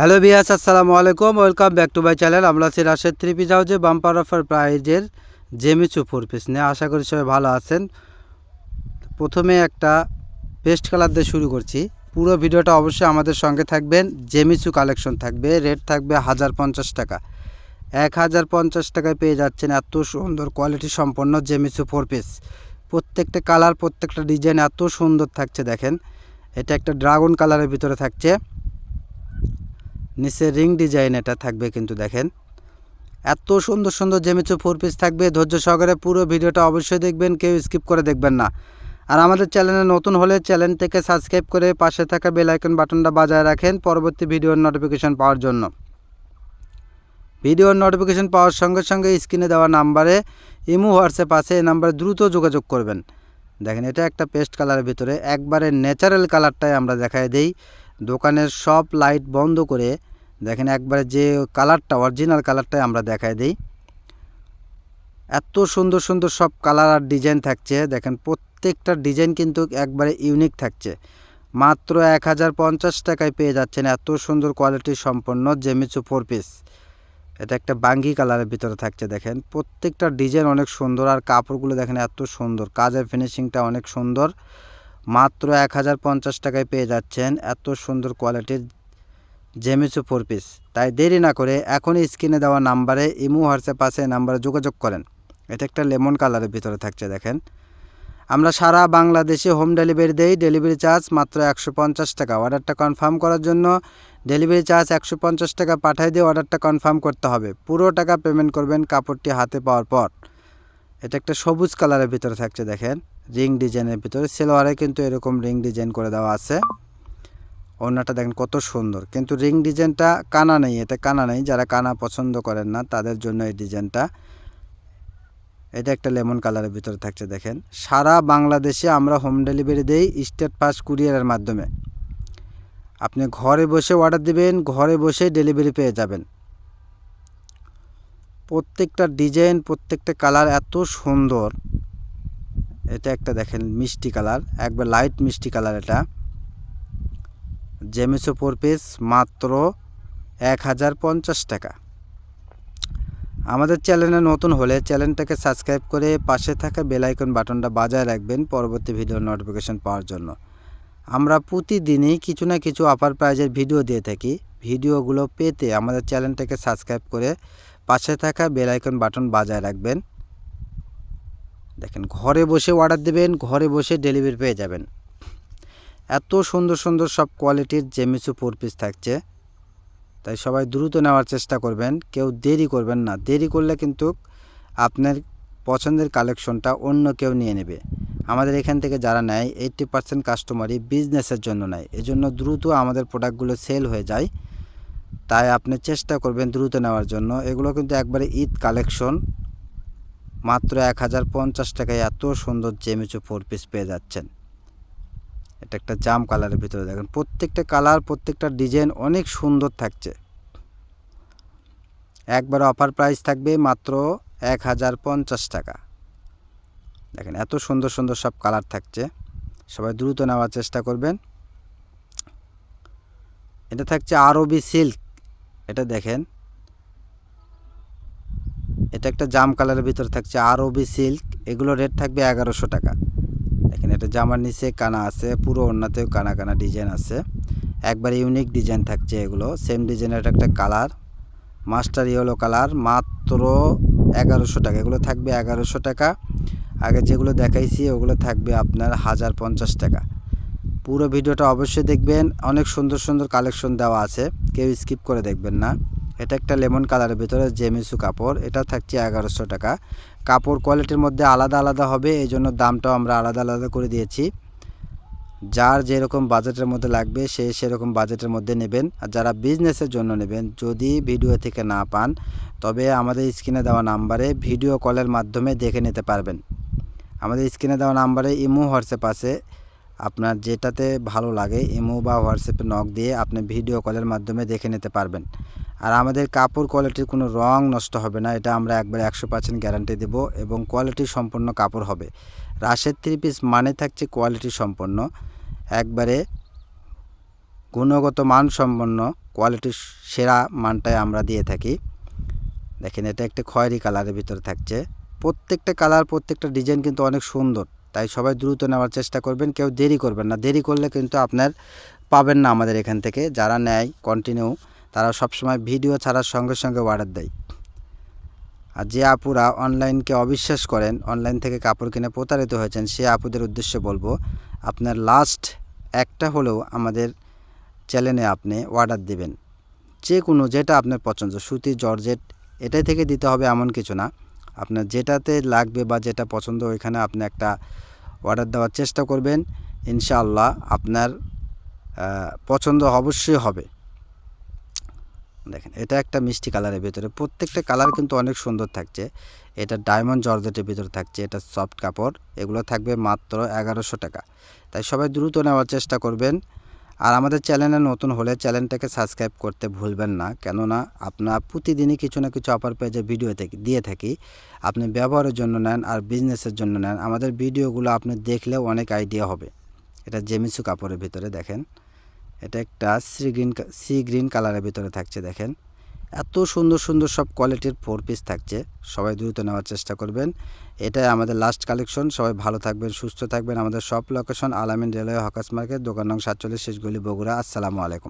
Hello বিয়াস আসসালামু আলাইকুম welcome back to my channel আমরা আছি রাশেদ থ্রি পিস হাউজে বাম্পার অফার প্রাইজের জেমিচু ফোর পিস নিয়ে। আশা করি সবাই ভালো আছেন। প্রথমে একটা পেস্ট কালার দিয়ে শুরু করছি। পুরো ভিডিওটা অবশ্যই আমাদের সঙ্গে থাকবেন। জেমিচু কালেকশন থাকবে। রেট থাকবে হাজার পঞ্চাশ টাকা। এক হাজার পঞ্চাশ টাকায় পেয়ে যাচ্ছেন এত সুন্দর কোয়ালিটি সম্পন্ন জেমিচু ফোর পিস প্রত্যেকটা কালার প্রত্যেকটা ডিজাইন এত সুন্দর থাকছে, দেখেন। এটা একটা ড্রাগন কালারের ভিতরে থাকছে। নিচে রিং ডিজাইন এটা থাকবে কিন্তু দেখেন। এত সুন্দর সুন্দর জেমিচু ফোর পিস থাকবে, ধৈর্য সহকারে পুরো ভিডিওটা অবশ্যই দেখবেন, কেউ স্কিপ করে দেখবেন না। আর আমাদের চ্যানেলে নতুন হলে চ্যানেলটিকে সাবস্ক্রাইব করে পাশে থাকা বেল আইকন বাটনটা বাজায় রাখেন পরবর্তী ভিডিওর নোটিফিকেশন পাওয়ার জন্য। ভিডিওর নোটিফিকেশন পাওয়ার সঙ্গে সঙ্গে স্ক্রিনে দেওয়া নাম্বারে ইমো, হোয়াটসঅ্যাপ আছে, এই নাম্বারে দ্রুত যোগাযোগ করবেন। দেখেন, এটা একটা পেস্ট কালারের ভিতরে, একবারে ন্যাচারাল কালারটাই আমরা দেখাই দেই। দোকানের সব লাইট বন্ধ করে দেখেন একবারে যে কালারটা অরিজিনাল কালারটাই আমরা দেখাই দিই। এত সুন্দর সুন্দর সব কালার আর ডিজাইন থাকছে। দেখেন প্রত্যেকটা ডিজাইন কিন্তু একবারে ইউনিক থাকছে। মাত্র এক হাজার পঞ্চাশ টাকায় পেয়ে যাচ্ছেন এত সুন্দর কোয়ালিটি সম্পন্ন জেমিচু ফোর পিস এটা একটা বাঙ্গি কালারের ভিতরে থাকছে, দেখেন। প্রত্যেকটা ডিজাইন অনেক সুন্দর আর কাপড়গুলো দেখেন এত সুন্দর। কাজের ফিনিশিংটা অনেক সুন্দর। মাত্র এক হাজার পঞ্চাশ টাকায় পেয়ে যাচ্ছেন এত সুন্দর কোয়ালিটির জেমিচু ফোর পিস। তাই দেরি না করে এখনই স্ক্রিনে দেওয়া নাম্বারে ইমো, হোয়াটসঅ্যাপ আছে, নাম্বারে যোগাযোগ করেন। এটা একটা লেমন কালারের ভিতরে থাকছে, দেখেন। আমরা সারা বাংলাদেশে হোম ডেলিভারি দেই, ডেলিভারি চার্জ মাত্র একশো পঞ্চাশ টাকা। অর্ডারটা কনফার্ম করার জন্য ডেলিভারি চার্জ একশো পঞ্চাশ টাকা পাঠিয়ে দিয়ে অর্ডারটা কনফার্ম করতে হবে। পুরো টাকা পেমেন্ট করবেন কাপড়টি হাতে পাওয়ার পর। এটা একটা সবুজ কালারের ভিতরে থাকছে, দেখেন। রিং ডিজাইনের ভিতরে সেলোয়ারে কিন্তু এরকম রিং ডিজাইন করে দেওয়া আছে। ওড়নাটা দেখেন কত সুন্দর। কিন্তু রিং ডিজাইনটা কানা নেই এটা কানা নেই। যারা কানা পছন্দ করেন না, তাদের জন্য এই ডিজাইনটা। এটা একটা লেমন কালারের ভিতরে থাকছে, দেখেন। সারা বাংলাদেশে আমরা হোম ডেলিভারি দেই স্টেট ফাস্ট কুরিয়ারের মাধ্যমে। আপনি ঘরে বসে অর্ডার দিবেন, ঘরে বসে ডেলিভারি পেয়ে যাবেন। প্রত্যেকটা ডিজাইন, প্রত্যেকটা কালার এত সুন্দর। এটা একটা দেখেন মিষ্টি কালার, একবার লাইট মিষ্টি কালার এটা। জেমিসো ফোর পিস মাত্র এক হাজার পঞ্চাশ টাকা। আমাদের চ্যানেলে নতুন হলে চ্যানেলটাকে সাবস্ক্রাইব করে পাশে থাকা বেলাইকন বাটনটা বাজায় রাখবেন পরবর্তী ভিডিও নোটিফিকেশন পাওয়ার জন্য। আমরা প্রতিদিনই কিছু না কিছু অফার প্রাইজের ভিডিও দিয়ে থাকি। ভিডিওগুলো পেতে আমাদের চ্যানেলটাকে সাবস্ক্রাইব করে পাশে থাকা বেলাইকন বাটন বাজায় রাখবেন। দেখেন, ঘরে বসে অর্ডার দেবেন, ঘরে বসে ডেলিভারি পেয়ে যাবেন। এত সুন্দর সুন্দর সব কোয়ালিটির জেমিসু ফোর পিস থাকছে। তাই সবাই দ্রুত নেওয়ার চেষ্টা করবেন, কেউ দেরি করবেন না। দেরি করলে কিন্তু আপনার পছন্দের কালেকশনটা অন্য কেউ নিয়ে নেবে। আমাদের এখান থেকে যারা নেয়, এইট্টি পার্সেন্ট কাস্টমারই বিজনেসের জন্য নেয়। এজন্য দ্রুত আমাদের প্রোডাক্টগুলো সেল হয়ে যায়। তাই আপনি চেষ্টা করবেন দ্রুত নেওয়ার জন্য। এগুলো কিন্তু একবারে ঈদ কালেকশন। মাত্র এক হাজার পঞ্চাশ টাকায় এত সুন্দর জেমিচু ফোর পিস পেয়ে যাচ্ছেন। এটা একটা জাম কালারের ভিতরে দেখেন। প্রত্যেকটা কালার, প্রত্যেকটা ডিজাইন অনেক সুন্দর থাকছে। একবার অফার প্রাইস থাকবে মাত্র এক হাজার পঞ্চাশ টাকা। দেখেন, এত সুন্দর সুন্দর সব কালার থাকছে। সবাই দ্রুত নেওয়ার চেষ্টা করবেন। এটা থাকছে আরবি সিল্ক এটা দেখেন। এটা একটা জাম কালারের ভিতরে থাকছে আরবি সিল্ক এগুলো রেট থাকবে এগারোশো টাকা। দেখেন এটা জামার নিচে কানা আছে, পুরো ওড়নাতেও কানা কানা ডিজাইন আছে। একবার ইউনিক ডিজাইন থাকছে এগুলো। সেম ডিজাইনের একটা কালার মাস্টার ইয়েলো কালার মাত্র এগারোশো টাকা। এগুলো থাকবে এগারোশো টাকা। আগে যেগুলো দেখাইছি, ওগুলো থাকবে আপনার হাজার পঞ্চাশ টাকা। পুরো ভিডিওটা অবশ্যই দেখবেন। অনেক সুন্দর সুন্দর কালেকশন দেওয়া আছে। কেউ স্কিপ করে দেখবেন না। এটা একটা লেমন কালারের ভিতরে জেমিসু কাপড়, এটা থাকছে এগারোশো টাকা। কাপড় কোয়ালিটির মধ্যে আলাদা আলাদা হবে, এই জন্য দামটাও আমরা আলাদা আলাদা করে দিয়েছি। যার যেরকম বাজেটের মধ্যে লাগবে, সে সেরকম বাজেটের মধ্যে নেবেন। আর যারা বিজনেসের জন্য নেবেন, যদি ভিডিও থেকে না পান, তবে আমাদের স্ক্রিনে দেওয়া নাম্বারে ভিডিও কলের মাধ্যমে দেখে নিতে পারবেন। আমাদের স্ক্রিনে দেওয়া নাম্বারে ইমো, হোয়াটসঅ্যাপ আছে। আপনার যেটাতে ভালো লাগে, ইমো বা হোয়াটসঅ্যাপে নক দিয়ে আপনি ভিডিও কলের মাধ্যমে দেখে নিতে পারবেন। আর আমাদের কাপড় কোয়ালিটির কোনো রং নষ্ট হবে না, এটা আমরা একবারে একশো পার্সেন্ট গ্যারান্টি দেবো এবং কোয়ালিটি সম্পন্ন কাপড় হবে। রাশের থ্রি পিস মানে থাকছে কোয়ালিটি সম্পন্ন, একবারে গুণগত মান সম্পন্ন কোয়ালিটির সেরা মানটাই আমরা দিয়ে থাকি। দেখেন এটা একটা খয়েরি কালারের ভিতরে থাকছে। প্রত্যেকটা কালার, প্রত্যেকটা ডিজাইন কিন্তু অনেক সুন্দর, তাই সবাই দ্রুত নেওয়ার চেষ্টা করবেন, কেউ দেরি করবেন না। দেরি করলে কিন্তু আপনার পাবেন না আমাদের এখান থেকে, যারা নেয় কন্টিনিউ তারা সবসময় ভিডিও ছাড়ার সঙ্গে সঙ্গে অর্ডার দেয়। আর যে আপুরা অনলাইনকে অবিশ্বাস করেন, অনলাইন থেকে কাপড় কিনে প্রতারিত হয়েছেন, সে আপুদের উদ্দেশ্যে বলব, আপনার লাস্ট একটা হলেও আমাদের চ্যানেলে আপনি অর্ডার দেবেন। যে কোনো যেটা আপনার পছন্দ, সুতি, জর্জেট, এটাই থেকে দিতে হবে এমন কিছু না। আপনার যেটাতে লাগবে বা যেটা পছন্দ ওইখানে আপনি একটা অর্ডার দেওয়ার চেষ্টা করবেন। ইনশাআল্লাহ আপনার পছন্দ অবশ্যই হবে। দেখেন, এটা একটা মিষ্টি কালারের ভিতরে। প্রত্যেকটা কালার কিন্তু অনেক সুন্দর থাকছে। এটা ডায়মন্ড জর্জেটের ভিতরে থাকছে, এটা সফট কাপড়। এগুলো থাকবে মাত্র এগারোশো টাকা। তাই সবাই দ্রুত নেওয়ার চেষ্টা করবেন। আর আমাদের চ্যানেলে নতুন হলে চ্যানেলটাকে সাবস্ক্রাইব করতে ভুলবেন না। কেননা, আপনার প্রতিদিনই কিছু না কিছু অফার পেজে ভিডিও থেকে, দিয়ে থাকি। আপনি ব্যবহারের জন্য নেন আর বিজনেসের জন্য নেন। আমাদের ভিডিওগুলো আপনি দেখলে অনেক আইডিয়া হবে। এটা জেমিসু কাপড়ের ভিতরে, দেখেন। এটা একটা সি গ্রিন সি গ্রিন কালারের ভিতরে থাকছে, দেখেন। এত সুন্দর সুন্দর সব কোয়ালিটির ফোর পিস থাকছে। সবাই দ্রুত নেওয়ার চেষ্টা করবেন। এটাই আমাদের লাস্ট কালেকশন সবাই ভালো থাকবেন, সুস্থ থাকবেন। আমাদের সব লোকেশন আলামিন রেলওয়ে হকাস মার্কেট, দোকান নং সাতচল্লিশ শেষ গলি বগুড়া। আসসালামু আলাইকুম।